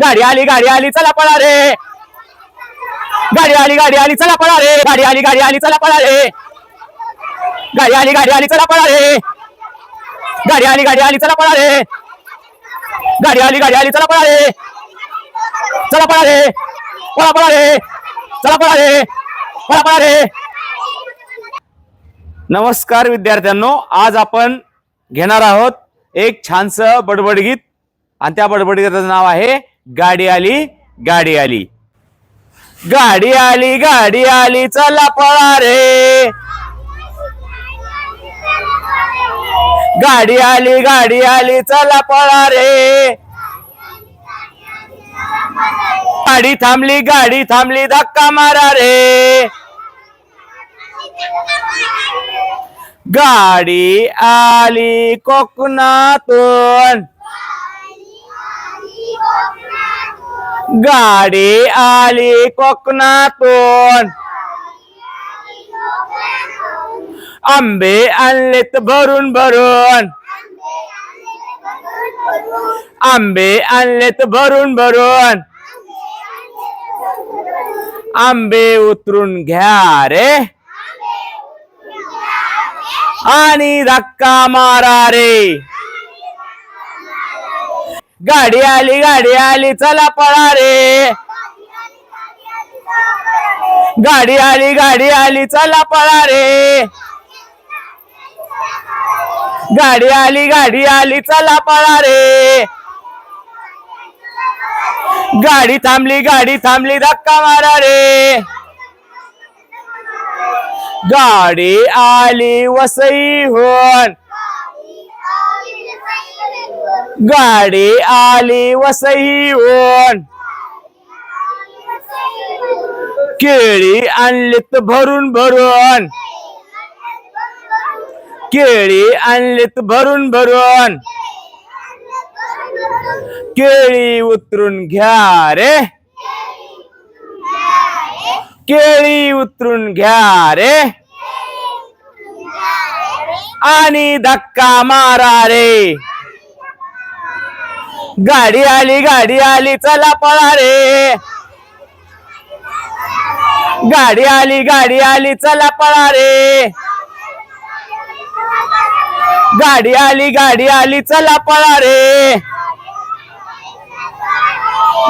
गाडी आली गाडी आली चला पळा रे गाडी आली गाडी आली चला पळा रे गाडी आली गाडी आली चला पळा रे गाडी आली गाडी आली चला पळा रे गाडी आली गाडी आली चला पळा रे गाडी आली गाडी आली चला पळा रे चला पळा रे पळा पळा रे चला पळा रे पळा पळा रे नमस्कार विद्यार्थ्यांनो आज आपण घेणार आहोत एक छानस बडबडगीत आणि त्या बडबडगीताचं नाव आहे गाडी आली गाडी आली. गाडी आली गाडी आली चला पळा रे. गाडी आली गाडी आली चला पळा रे. गाडी थांबली गाडी थांबली धक्का मारा रे. गाडी आली कोकणातून. गाडी आली कोकणातून. आंबे आणलेत भरून भरून. आंबे आणलेत भरून भरून. आंबे उतरून घ्या रे. आणि धक्का मारा रे. गाडी आली गाडी आली चला पळा रे. गाडी आली गाडी आली चला पळा रे. गाडी आली गाडी आली चला पळा रे. गाडी थांबली गाडी थांबली धक्का मारा रे. गाडी आली वसई होन गाडी आली वसई ओन केळी आणलीत भरून भरून. केळी आणलीत भरून भरून. केळी उतरून घ्या रे. केळी उतरून घ्या रे. आणि धक्का मारा रे. गाडी आली गाडी आली चला पळा रे. गाडी आली गाडी आली चला पळा रे. गाडी आली गाडी आली चला पळा रे.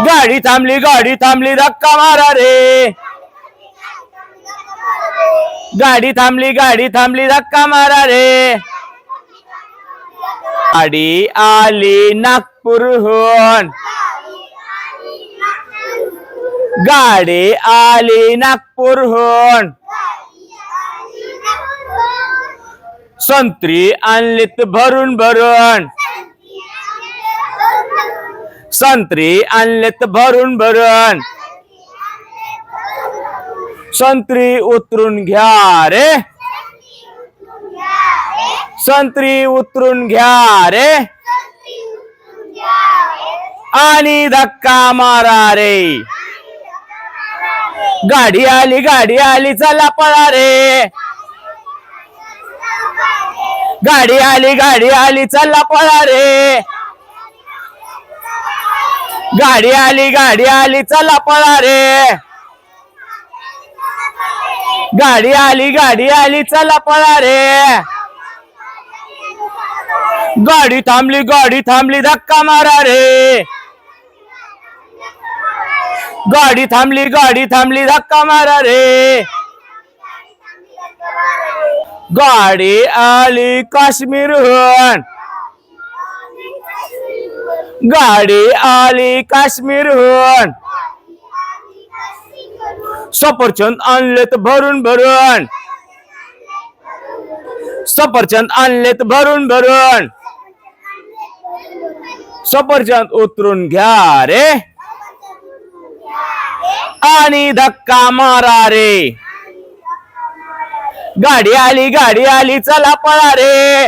गाडी थांबली गाडी थांबली धक्का मारा रे. गाडी थांबली गाडी थांबली धक्का मारा रे. गाडी आली नागपूरहून. गाडी आली नागपूरहून. संत्री आणलीत भरून भरून. संत्री आणलेत भरून भरून. संत्री उतरून घ्या रे. संत्री उतरून घ्या रे. आणि धक्का मारा रे. गाडी आली गाडी आली चला पळा रे. गाडी आली गाडी आली चला पळा रे. गाडी आली गाडी आली चला पळा रे. गाडी आली गाडी आली चला पळा रे. गाडी थांबली गाडी थांबली धक्का मारा रे. गाडी थांबली गाडी थांबली धक्का मारा रे. गाडी आली काश्मीरहून गाडी आली काश्मीरहून सफरचंद आणलेत भरून भरून. सफरचंद आणलेत भरून भरून. सफरचंद उतरून घ्या रे. आणि धक्का मारा रे. गाडी आली गाडी आली चला पळा रे.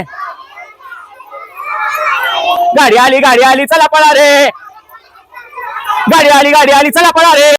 गाडी आली गाडी आली चला पळा रे. गाडी आली गाडी आली चला पळा रे.